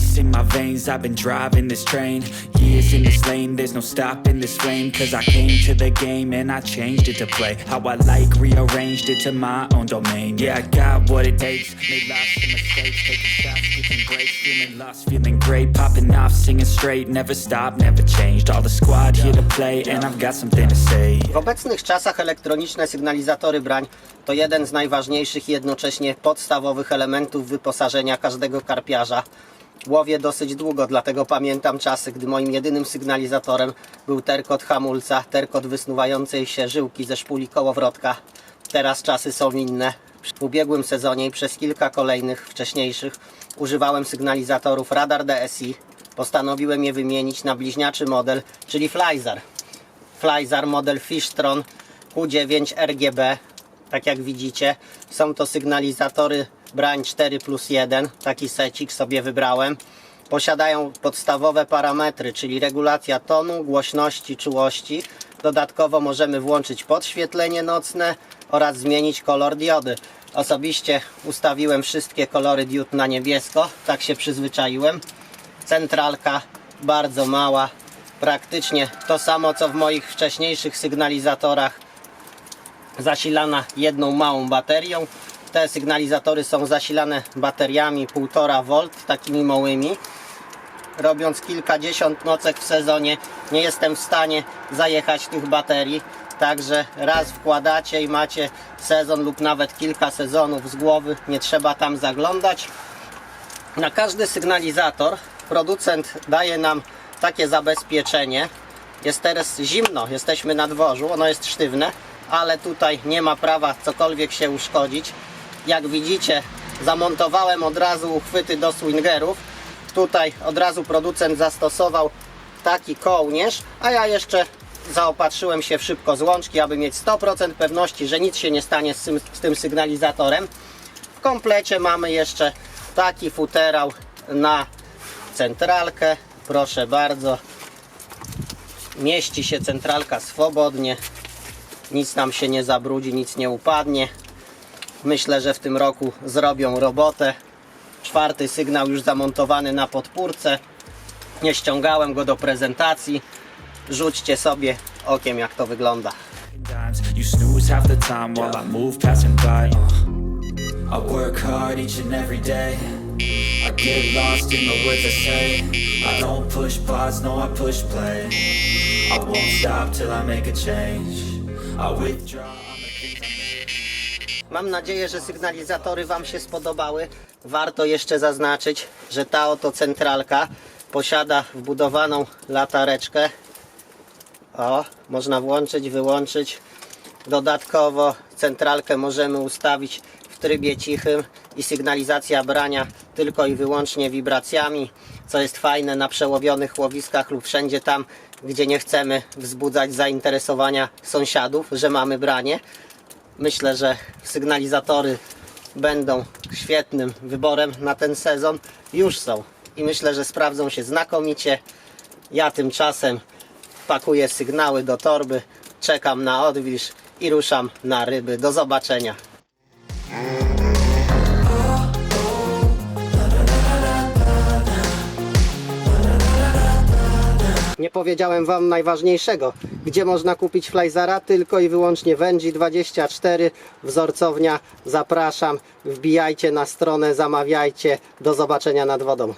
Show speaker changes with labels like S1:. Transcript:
S1: ice in my veins, I've been driving this train Years in this lane, there's no stopping this flame Cause I came to the game and I changed it to play How I like, rearranged it to my own domain. Yeah, I got what it takes, made lots of mistakes Taking shots, feeling lost, feeling great. Popping off, singing straight, never stopped, never changed. All the squad here to play and I've got something to say.
S2: W obecnych czasach elektroniczne sygnalizatory brań to jeden z najważniejszych i jednocześnie podstawowych elementów wyposażenia każdego karpiarza. Łowię dosyć długo, dlatego pamiętam czasy, gdy moim jedynym sygnalizatorem był terkot hamulca, terkot wysnuwającej się żyłki ze szpuli kołowrotka. Teraz czasy są inne. W ubiegłym sezonie i przez kilka kolejnych wcześniejszych używałem sygnalizatorów Radar DSI. Postanowiłem je wymienić na bliźniaczy model, czyli Flyzar. Flyzar model Fishtron Q9 RGB. Tak jak widzicie, są to sygnalizatory brań 4 plus 1. Taki secik sobie wybrałem. Posiadają podstawowe parametry, czyli regulacja tonu, głośności, czułości. Dodatkowo możemy włączyć podświetlenie nocne oraz zmienić kolor diody. Osobiście ustawiłem wszystkie kolory diod na niebiesko, tak się przyzwyczaiłem. Centralka bardzo mała, praktycznie to samo co w moich wcześniejszych sygnalizatorach zasilana jedną małą baterią. Te sygnalizatory są zasilane bateriami 1,5 V, takimi małymi. Robiąc kilkadziesiąt nocek w sezonie, nie jestem w stanie zajechać tych baterii. Także raz wkładacie i macie sezon lub nawet kilka sezonów z głowy, nie trzeba tam zaglądać. Na każdy sygnalizator producent daje nam takie zabezpieczenie. Jest teraz zimno, jesteśmy na dworzu, ono jest sztywne, ale tutaj nie ma prawa cokolwiek się uszkodzić. Jak widzicie, zamontowałem od razu uchwyty do swingerów. Tutaj od razu producent zastosował taki kołnierz, a ja jeszcze zaopatrzyłem się w szybko złączki, aby mieć 100% pewności, że nic się nie stanie z tym, z tym sygnalizatorem. W komplecie mamy jeszcze taki futerał na centralkę. Proszę bardzo. Mieści się centralka swobodnie. Nic nam się nie zabrudzi, nic nie upadnie. Myślę, że w tym roku zrobią robotę. Czwarty sygnał już zamontowany na podpórce. Nie ściągałem go do prezentacji. Rzućcie sobie okiem jak to wygląda.
S1: I get lost in the words I say I don't push no I push play I won't stop till I make a change
S2: Mam nadzieję, że sygnalizatory Wam się spodobały. Warto jeszcze zaznaczyć, że ta oto centralka posiada wbudowaną latareczkę. O, można włączyć, wyłączyć. Dodatkowo centralkę możemy ustawić trybie cichym i sygnalizacja brania tylko i wyłącznie wibracjami, co jest fajne na przełowionych łowiskach lub wszędzie tam, gdzie nie chcemy wzbudzać zainteresowania sąsiadów, że mamy branie. Myślę, że sygnalizatory będą świetnym wyborem na ten sezon. Już są i myślę, że sprawdzą się znakomicie. Ja tymczasem pakuję sygnały do torby, czekam na odwilż i ruszam na ryby. Do zobaczenia. Nie powiedziałem Wam najważniejszego. Gdzie można kupić Flyzara? Tylko i wyłącznie Wędzi 24, wzorcownia. Zapraszam, wbijajcie na stronę, zamawiajcie. Do zobaczenia nad wodą.